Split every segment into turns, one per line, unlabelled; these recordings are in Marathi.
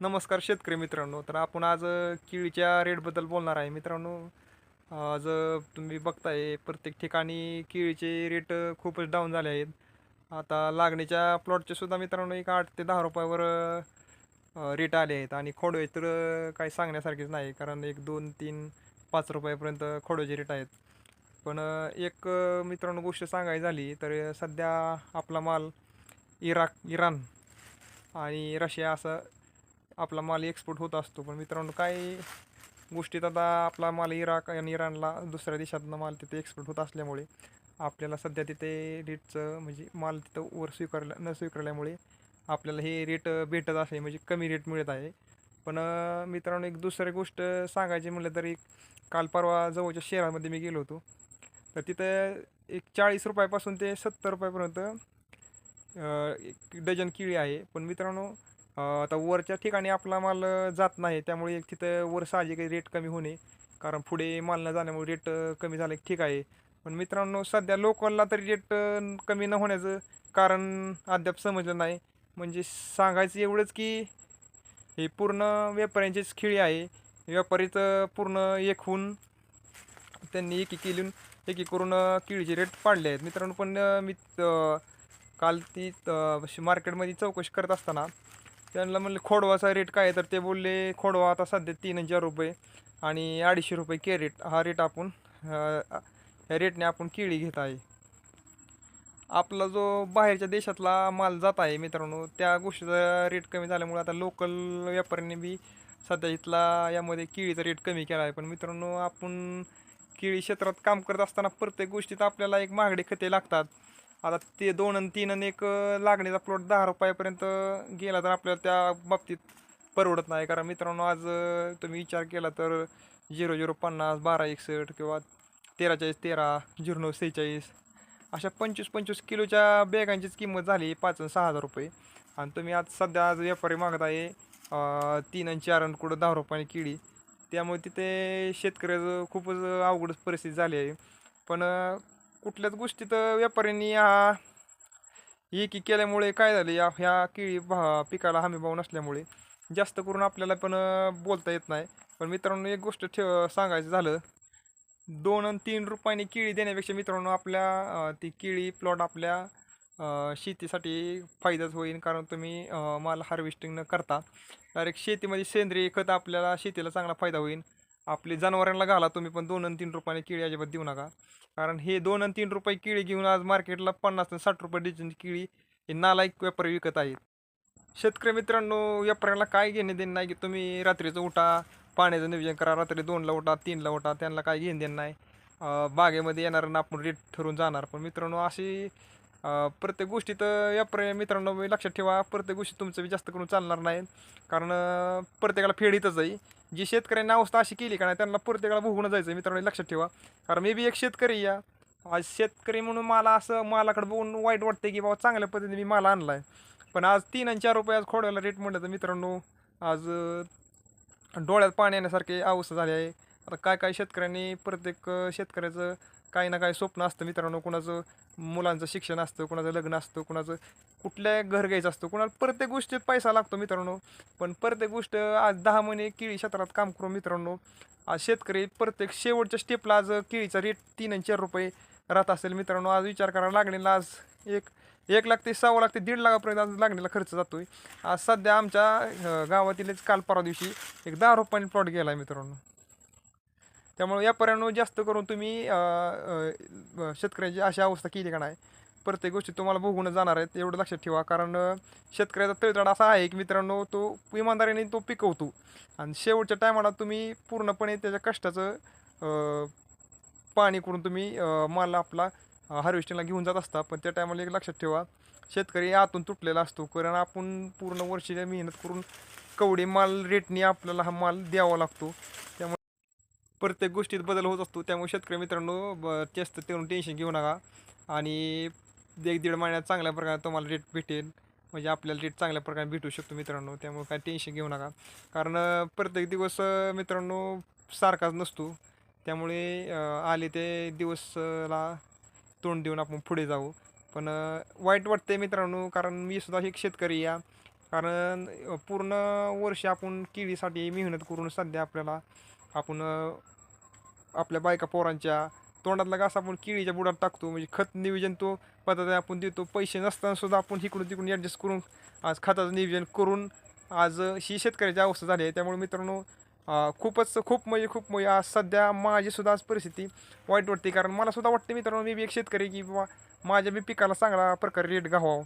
नमस्कार शेतकरी मित्रांनो. तर आपण आज केळीच्या रेटबद्दल बोलणार आहे. मित्रांनो आज तुम्ही बघताय प्रत्येक ठिकाणी केळीचे रेट खूपच डाऊन झाले आहेत. आता लागणीच्या प्लॉटचे सुद्धा मित्रांनो एक आठ ते दहा रुपयावर रेट आले आहेत. आणि खोडवे तर काही सांगण्यासारखेच नाही कारण एक दोन तीन पाच रुपयापर्यंत खोडोचे रेट आहेत. पण एक मित्रांनो गोष्ट सांगायची झाली तर सध्या आपला माल इराक इराण आणि रशिया असं आपला माल एक्सपोर्ट होत असतो. पण मित्रांनो काही गोष्टीत आता आपला माल इराक आणि इराणला दुसऱ्या देशातनं माल तिथे एक्सपोर्ट होत असल्यामुळे आपल्याला सध्या तिथे रेटचं म्हणजे माल तिथं वर स्वीकारल्या न स्वीकारल्यामुळे आपल्याला हे रेट भेटत असे म्हणजे कमी रेट मिळत आहे. पण मित्रांनो एक दुसरी गोष्ट सांगायची म्हटलं तरी एक काल परवा जवळच्या शहरामध्ये मी गेलो होतो. तर तिथं एक चाळीस रुपयापासून ते सत्तर रुपयापर्यंत एक डझन केळी आहे. पण मित्रांनो आता वरच्या ठिकाणी आपला माल जात नाही. त्यामुळे एक तिथं वर साहजिक रेट कमी होणे. कारण पुढे माल न जाण्यामुळे रेट कमी झालं ठीक आहे. पण मित्रांनो सध्या लोकलला तरी रेट कमी न होण्याचं कारण अद्याप समजलं नाही. म्हणजे सांगायचं एवढंच की हे पूर्ण व्यापाऱ्यांचीच खिळी आहे. व्यापारीच पूर्ण एक होऊन त्यांनी एकी केली एकी करून किळीचे रेट पाडले आहेत. मित्रांनो पण मी काल ती मार्केटमध्ये चौकशी करत असताना त्यांना म्हणले खोडवाचा रेट काय आहे? तर ते बोलले खोडवा आता सध्या तीन हजार रुपये आणि अडीचशे रुपये कॅरेट हा रेट आपण ह्या रेटने आपण केळी घेत आहे. आपला जो बाहेरच्या देशातला माल जात आहे मित्रांनो त्या गोष्टीचा रेट कमी झाल्यामुळे आता लोकल व्यापाऱ्यांनी बी सध्या इथला यामध्ये केळीचा रेट कमी केला आहे. पण मित्रांनो आपण केळी क्षेत्रात काम करत असताना प्रत्येक गोष्टीत आपल्याला एक महागडे खते लागतात. आता ते दोन आणि तीन आणि एक लागणीचा प्लॉट दहा रुपयापर्यंत गेला तर आपल्याला त्या बाबतीत परवडत नाही. कारण मित्रांनो आज तुम्ही विचार केला तर झिरो झिरो पन्नास बारा एकसष्ट किंवा तेरा चाळीस तेरा झिरो नऊ सेहेचाळीस अशा पंचवीस पंचवीस किलोच्या बॅगांचीच किंमत झाली पाच आणि सहा हजार रुपये. आणि तुम्ही आज सध्या आज व्यापारी मागत आहे तीन आणि चार आणि कुठं दहा रुपयाने किडी. त्यामुळे तिथे शेतकऱ्याचं खूपच अवघड परिस्थिती झाली आहे. पण कुठल्याच गोष्टीत व्यापाऱ्यांनी हा एकी केल्यामुळे काय झालं या ह्या केळी भा पिकाला हमी भाव नसल्यामुळे जास्त करून आपल्याला पण बोलता येत नाही. पण मित्रांनो एक गोष्ट ठेव सांगायचं झालं दोन आणि तीन रुपयाने केळी देण्यापेक्षा मित्रांनो आपल्या ती केळी प्लॉट आपल्या शेतीसाठी फायदाच होईल. कारण तुम्ही माल हार्वेस्टिंग न करता डायरेक्ट शेतीमध्ये सेंद्रिय खत आपल्याला शेतीला चांगला फायदा होईल. आपले जनावरांना घाला तुम्ही पण दोन आणि तीन रुपयाने केळी अजिबात देऊ नका. कारण हे दोन आणि तीन रुपये केळी घेऊन आज मार्केटला पन्नास आणि साठ रुपये डिझनची केळी हे नालायक व्यापारी विकत आहेत. शेतकरी मित्रांनो व्यापाऱ्याला काय घेणे देणं नाही की तुम्ही रात्रीचं उठा पाण्याचं नियोजन करा रात्री दोनला उठा तीनला उठा त्यांना काय घेणं देणं नाही. बागेमध्ये येणार आणि आपण रेट ठरून जाणार. पण मित्रांनो अशी प्रत्येक गोष्टीत व्यापारी मित्रांनो मी लक्षात ठेवा प्रत्येक गोष्टी तुमचं बी जास्त करून चालणार नाही. कारण प्रत्येकाला फेडीतच आहे. जी शेतकऱ्यांनी अवस्था अशी केली का नाही त्यांना प्रत्येकाला भोगून जायचं आहे मित्रांनो लक्षात ठेवा. कारण मी बी एक शेतकरी या आज शेतकरी म्हणून मला असं मालाकडे बघून वाईट वाटतं की बाबा चांगल्या पद्धतीने मी माल आणला आहे पण आज तीन आणि चार रुपये आज खोड्याला रेट म्हणलं तर मित्रांनो आज डोळ्यात पाणी येण्यासारखी अवस्था झाली आहे. आता काय काय शेतकऱ्यांनी प्रत्येक शेतकऱ्याचं काही ना काही स्वप्न असतं मित्रांनो. कुणाचं मुलांचं शिक्षण असतं कुणाचं लग्न असतं कुणाचं कुठल्या घर घ्यायचं असतं. कुणाला प्रत्येक गोष्टीत पैसा लागतो मित्रांनो. पण प्रत्येक गोष्ट आज दहा महिने केळी क्षेत्रात काम करून मित्रांनो आज शेतकरी प्रत्येक शेवटच्या स्टेपला आज केळीचा रेट तीन आणि चार रुपये राहत असेल मित्रांनो. आज विचार करा लागणीला आज एक एक लाख ते सहा लाख ते दीड लाखापर्यंत आज लागणीला खर्च जातो आहे आज सध्या आमच्या गावातीलच काल परवा दिवशी एक दहा रुपयांनी प्लॉट गेला आहे मित्रांनो. त्यामुळे व्यापाऱ्यांनो जास्त करून तुम्ही शेतकऱ्यांची शेतकऱ्याची अशी अवस्था केली का नाही? प्रत्येक गोष्टी तुम्हाला भोगून जाणार आहेत एवढं लक्षात ठेवा. कारण शेतकऱ्याचा तळतळ असा आहे की मित्रांनो तो इमानदारीने तो पिकवतो. आणि शेवटच्या टायमाला तुम्ही पूर्णपणे त्याच्या कष्टाचं पाणी करून तुम्ही माल आपला हार्वेस्टिंगला घेऊन जात असता. पण त्या टायमाला एक लक्षात ठेवा शेतकरी आतून तुटलेला असतो. कारण आपण पूर्ण वर्षी मेहनत करून कवडे माल रेटने आपल्याला हा माल द्यावा लागतो. त्यामुळे प्रत्येक गोष्टीत बदल होत असतो. त्यामुळे शेतकरी मित्रांनो ब- जास्त तेवढं टेन्शन घेऊ नका. आणि एक दीड महिन्यात चांगल्या प्रकारे तुम्हाला रेट भेटेल. म्हणजे आपल्याला रेट चांगल्या प्रकारे भेटू शकतो मित्रांनो. त्यामुळे काय टेन्शन घेऊ नका. कारण प्रत्येक दिवस मित्रांनो सारखाच नसतो. त्यामुळे आले ते दिवसला तोंड देऊन आपण पुढे जाऊ. पण वाईट वाटते मित्रांनो कारण मी सुद्धा एक शेतकरी या कारण पूर्ण वर्ष आपण केळीसाठी मेहनत करून सध्या आपल्याला आपण आपल्या बायका पोरांच्या तोंडातला घास आपण केळीच्या बुडात टाकतो. म्हणजे खत नियोजन तो पद्धतीने आपण देतो. पैसे नसताना सुद्धा आपण इकडून तिकडून ॲडजस्ट करून आज खताचं नियोजन करून आज ही शेतकऱ्याची अवस्था झाली आहे. त्यामुळे मित्रांनो खूपच खूप म्हणजे खूप म्हणजे आज सध्या माझीसुद्धा आज परिस्थिती वाईट वाटते. कारण मला सुद्धा वाटते मित्रांनो मी बी एक शेतकरी की बाबा माझ्या बी पिकाला चांगला प्रकारे रेट गावावं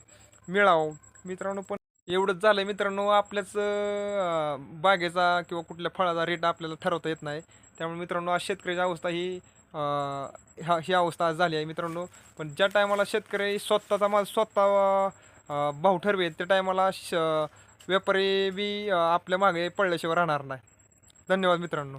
मिळावं. मित्रांनो पण एवढंच झालं मित्रांनो आपल्याच बागेचा किंवा कुठल्या फळाचा रेट आपल्याला ठरवता येत नाही. त्यामुळे मित्रांनो आज शेतकऱ्याची अवस्था ही ह्या ही अवस्था आज झाली आहे मित्रांनो. पण ज्या टायमाला शेतकरी स्वतःचा माल स्वतः भाव ठरवेल त्या टायमाला श व्यापारी बी आपल्या मागे पडल्याशिवाय राहणार नाही. धन्यवाद मित्रांनो.